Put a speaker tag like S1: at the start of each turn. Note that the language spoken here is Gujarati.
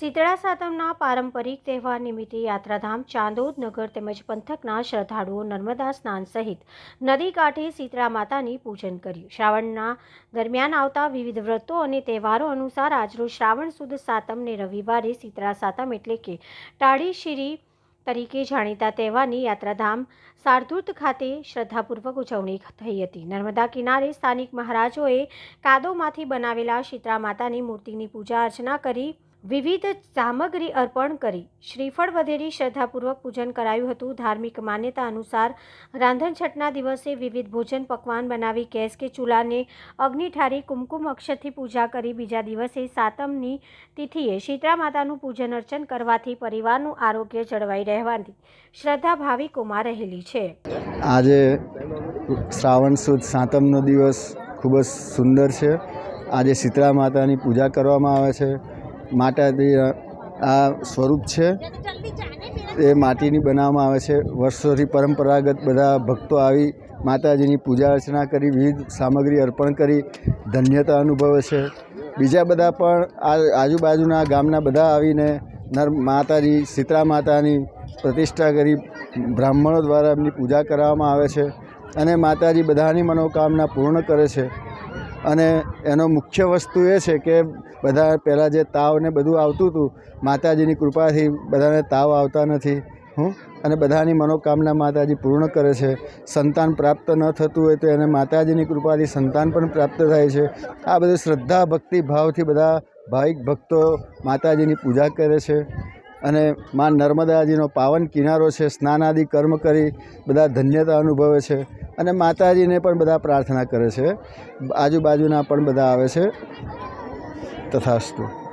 S1: શીતળા સાતમના પારંપરિક તહેવાર નિમિત્તે યાત્રાધામ, ચાંદોદ નગર તેમજ પંથકના શ્રદ્ધાળુઓ નર્મદા સ્નાન સહિત નદી કાંઠે શીતળા માતાની પૂજન કર્યું. શ્રાવણના દરમિયાન આવતા વિવિધ વ્રતો અને તહેવારો અનુસાર આજરોજ શ્રાવણ સુદ સાતમને રવિવારે શીતળા સાતમ એટલે કે ટાળી શીરી તરીકે જાણીતા તહેવારની યાત્રાધામ સારધૂત ખાતે શ્રદ્ધાપૂર્વક ઉજવણી થઈ હતી. નર્મદા કિનારે સ્થાનિક મહારાજોએ કાદોમાંથી બનાવેલા શીતળા માતાની મૂર્તિની પૂજા અર્ચના કરી વિવિધ સામગ્રી અર્પણ કરી શ્રીફળ વધેરી શ્રદ્ધાપૂર્વક પૂજન કરાયું હતું. ધાર્મિક માન્યતા અનુસાર રાંધણછઠના દિવસે વિવિધ ભોજન પકવાન બનાવી ગેસ કે ચૂલાને અગ્નિ ઠારી કુમકુમ અક્ષરથી પૂજા કરી બીજા દિવસે સાતમની તિથિએ શીતળા માતાનું પૂજન અર્ચન કરવાથી પરિવારનું આરોગ્ય જળવાઈ રહેવાની શ્રદ્ધા ભાવિકોમાં રહેલી છે.
S2: આજે શ્રાવણ સુદ સાતમનો દિવસ ખૂબ જ સુંદર છે. આજે શીતળા માતાની પૂજા કરવામાં આવે છે. માતાજી આ સ્વરૂપ છે. એ માટીની બનાવવામાં આવે છે. વર્ષોથી પરંપરાગત બધા ભક્તો આવી માતાજીની પૂજા અર્ચના કરી, વિવિધ સામગ્રી અર્પણ કરી, ધન્યતા અનુભવે છે. બીજા બધા પણ આ આજુબાજુના ગામના બધા આવીને નર માતાજી સીતરા માતાની પ્રતિષ્ઠા કરી, બ્રાહ્મણો દ્વારા એમની પૂજા કરાવવામાં આવે છે અને માતાજી બધાની મનોકામના પૂર્ણ કરે છે. અને એનો મુખ્ય વસ્તુ એ છે કે બધા પહેલાં જે તાવ ને બધું આવતું હતું, માતાજીની કૃપાથી બધાને તાવ આવતા નથી હું અને બધાની મનોકામના માતાજી પૂર્ણ કરે છે. સંતાન પ્રાપ્ત ન થતું હોય તો એને માતાજીની કૃપાથી સંતાન પણ પ્રાપ્ત થાય છે. આ બધું શ્રદ્ધા, ભક્તિ ભાવથી બધા ભાવિક ભક્તો માતાજીની પૂજા કરે છે. અને મા નર્મદાજીનો પાવન કિનારો છે, સ્નાન આદિ કર્મ કરી બધા ધન્યતા અનુભવે છે અને માતાજીને પણ બધા પ્રાર્થના કરે છે. આજુબાજુના પણ બધા આવે છે. તથાસ્તુ.